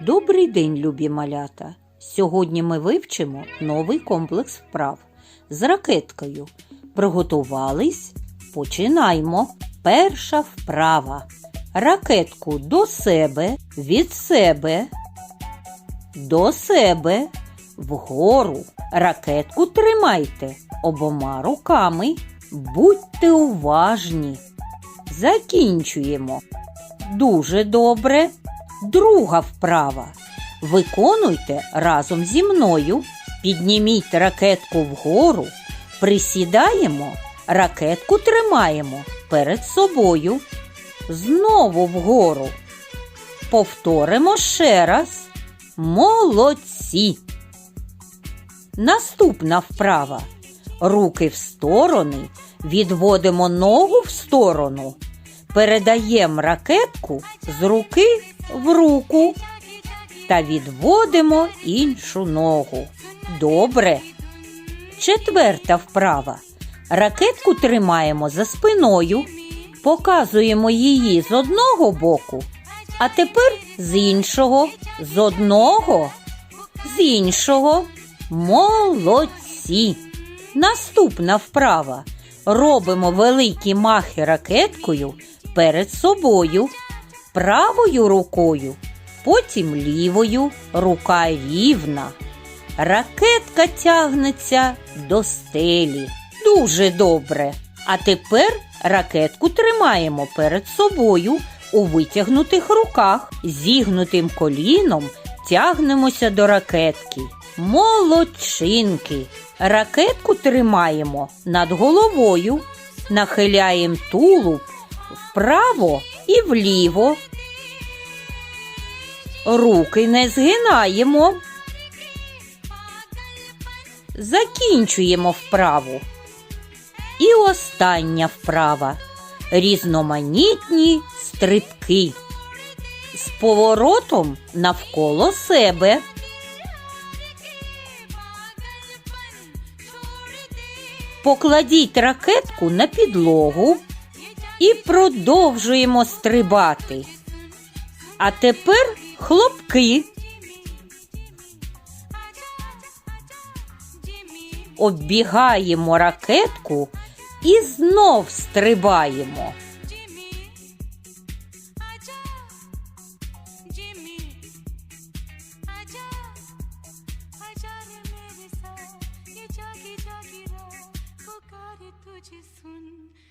Добрий день, любі малята! Сьогодні ми вивчимо новий комплекс вправ з ракеткою. Приготувались? Починаймо. Перша вправа. Ракетку до себе, від себе, до себе, вгору. Ракетку тримайте обома руками. Будьте уважні. Закінчуємо. Дуже добре. Друга вправа. Виконуйте разом зі мною. Підніміть ракетку вгору. Присідаємо, ракетку тримаємо перед собою. Знову вгору. Повторимо ще раз. Молодці. Наступна вправа. Руки в сторони. Відводимо ногу в сторону. Передаємо ракетку з руки в руку та відводимо іншу ногу. Добре. Четверта вправа. Ракетку тримаємо за спиною, показуємо її з одного боку, а тепер з іншого, з одного, з іншого. Молодці. Наступна вправа. Робимо великі махи ракеткою перед собою, правою рукою, потім лівою, рука рівна. Ракетка тягнеться до стелі. Дуже добре. А тепер ракетку тримаємо перед собою у витягнутих руках, зігнутим коліном тягнемося до ракетки. Молодчинки. Ракетку тримаємо над головою, нахиляємо тулуб вправо і вліво. Руки не згинаємо. Закінчуємо вправу. І остання вправа. Різноманітні стрибки. З поворотом навколо себе. Покладіть ракетку на підлогу і продовжуємо стрибати. А тепер хлопки. Оббігаємо ракетку і знов стрибаємо. जिमी आजा आजा रे मेरे साथ ये जागी जागी रात पुकारे तुझे सुन सुनाते वही धुन